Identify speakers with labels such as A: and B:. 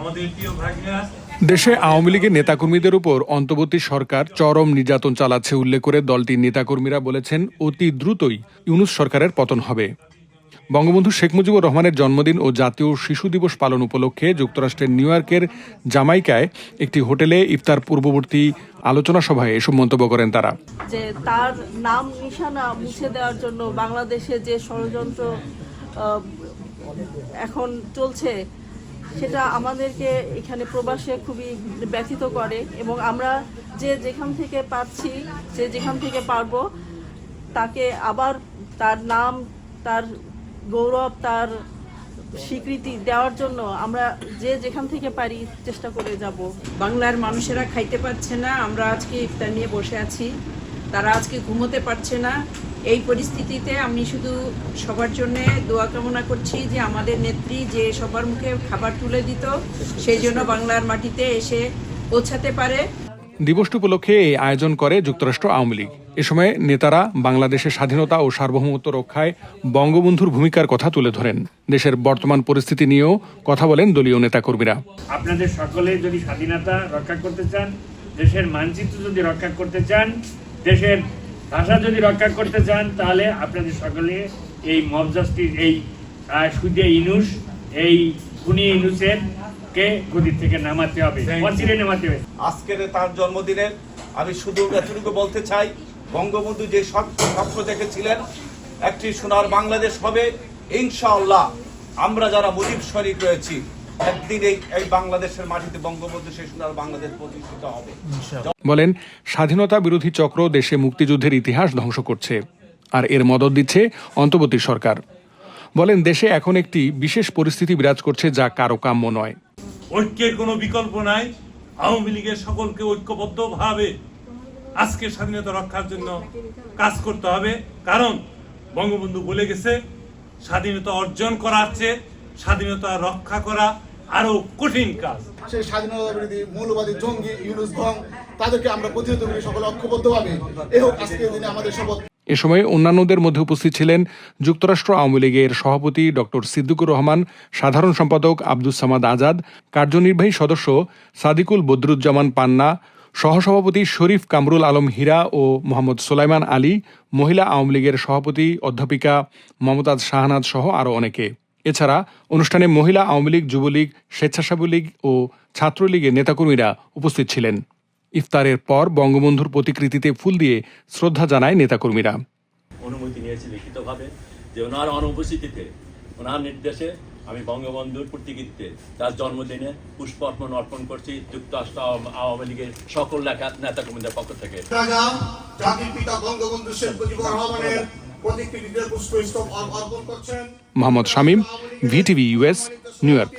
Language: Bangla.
A: আমাদের প্রিয় ভাগ্না
B: দেশে আওয়ামী লীগের নেতাকর্মীদের উপর অন্তর্বর্তী সরকার চরম নির্যাতন চালাচ্ছে উল্লেখ করে দলটির নেতাকর্মীরা বলেছেন অতি দ্রুতই ইউনুস সরকারের পতন হবে। বঙ্গবন্ধু শেখ মুজিবুর রহমানের জন্মদিন ও জাতীয় শিশু দিবস পালন উপলক্ষে যুক্তরাষ্ট্রের নিউ ইয়র্কের জামাইকায় একটি হোটেলে ইফতার পূর্ববর্তী আলোচনা সভায় এসব মন্তব্য করেন তারা।
C: যে তার নাম নিশানা মুছে দেওয়ার জন্য বাংলাদেশে যে ষড়যন্ত্র এখন চলছে সেটা আমাদেরকে এখানে প্রবাসে খুবই ব্যথিত করে এবং আমরা যে যেখান থেকে পাচ্ছি যে যেখান থেকে পারব, তাকে আবার তার নাম, তার গৌরব, তার স্বীকৃতি দেওয়ার জন্য আমরা যে যেখান থেকে পারি চেষ্টা করে যাব।
D: বাংলার মানুষেরা খাইতে পারছে না, আমরা আজকে ইফতার নিয়ে বসে আছি। তারা আজকে ঘুমোতে পারছে না। এই পরিস্থিতিতে আমি শুধু সবার জন্য দোয়া কামনা করছি যে আমাদের নেত্রী যে সবার মুখে খাবার তুলে দিত সেই জন্য বাংলার মাটিতে এসে পৌঁছাতে পারে।
B: দিবসটি উপলক্ষে এই আয়োজন করে যুক্তরাষ্ট্র আওয়ামী লীগ। এ সময় নেতারা বাংলাদেশের স্বাধীনতা ও সার্বভৌমত্ব রক্ষায় বঙ্গবন্ধুর ভূমিকার কথা তুলে ধরেন। দেশের বর্তমান পরিস্থিতি নিয়েও কথা বলেন দলীয় নেতাকর্মীরা।
E: আপনাদের সকলে যদি স্বাধীনতা রক্ষা করতে চান দেশের মানচিত্র যদি রক্ষা করতে চান দেশের ভাষা যদি রক্ষা করতে চান তাহলে আপনাদের সকলে এই মব জাস্টিস এই সুদে ইনুস এই খুনি ইনুসের কে গদির থেকে নামাতে হবে? অচিরে নামাতে হবে।
F: আজকের তার জন্মদিনে আমি শুধু এতটুকু বলতে চাই বঙ্গবন্ধু যে স্বপ্ন দেখেছিলেন একটি সোনার বাংলাদেশ হবে ইনশাআল্লাহ আমরা যারা মুজিব সৈনিক রয়েছি একদিন এই এই বাংলাদেশের মাটিতে বঙ্গবন্ধু সেই সোনার বাংলাদেশ প্রতিষ্ঠিত হবে।
B: বলেন স্বাধীনতা বিরোধী চক্র দেশে মুক্তিযুদ্ধের ইতিহাস ধ্বংস করছে আর এর মদত দিচ্ছে অন্তর্বর্তী সরকার। বলেন দেশে এখন একটি বিশেষ পরিস্থিতি বিরাজ করছে যা কারও কাম্য নয়।
A: ঐক্যের কোনো বিকল্প নাই। আওয়ামী লীগের সকলকে ঐক্যবদ্ধভাবে আজকে স্বাধীনতা রক্ষার জন্য কাজ করতে হবে। কারণ বঙ্গবন্ধু বলে গেছে স্বাধীনতা অর্জন করার চেয়ে স্বাধীনতা রক্ষা করা আরও কঠিন কাজ।
G: সেই স্বাধীনতা বিরোধী মৌলবাদী জঙ্গি ইউনুস ভং তাদেরকে আমরা প্রতিহত করি সকলে ঐক্যবদ্ধভাবে। এ হোক আজকের দিনে আমাদের শপথ।
B: এ সময় অন্যান্যদের মধ্যে উপস্থিত ছিলেন যুক্তরাষ্ট্র আওয়ামী লীগের সভাপতি ডক্টর সিদ্দিকুর রহমান সাধারণ সম্পাদক আব্দুস সামাদ আজাদ কার্যনির্বাহী সদস্য সাদিকুল বদরুজ্জামান পান্না সহসভাপতি শরীফ কামরুল আলম হীরা ও মোহাম্মদ সোলাইমান আলী মহিলা আওয়ামী লীগের সভাপতি অধ্যাপিকা মমতাজ শাহনাজ সহ আরও অনেকে। এছাড়া অনুষ্ঠানে মহিলা আওয়ামী লীগ যুবলীগ স্বেচ্ছাসেবী লীগ ও ছাত্রলীগের নেতাকর্মীরা উপস্থিত ছিলেন। ইফতারের পর বঙ্গবন্ধুর প্রতিকৃতিতে ফুল দিয়ে শ্রদ্ধা জানায় নেতাকর্মীরা।
H: অনুমতি নিয়েছি লিখিতভাবে যে ওনার অনুপস্থিতিতে ওনার নির্দেশে আমি বঙ্গবন্ধুর প্রতিকৃতিতে তার জন্মদিনে পুষ্প অর্পণ অর্পণ করছি যুক্তরাষ্ট্র আওয়ামী লীগের সকল লেখা নেতাকর্মীদের পক্ষ থেকে।
G: পিতা বঙ্গবন্ধু শেখ মুজিবুর রহমানের
B: Mohammad Shamim VTV US New York.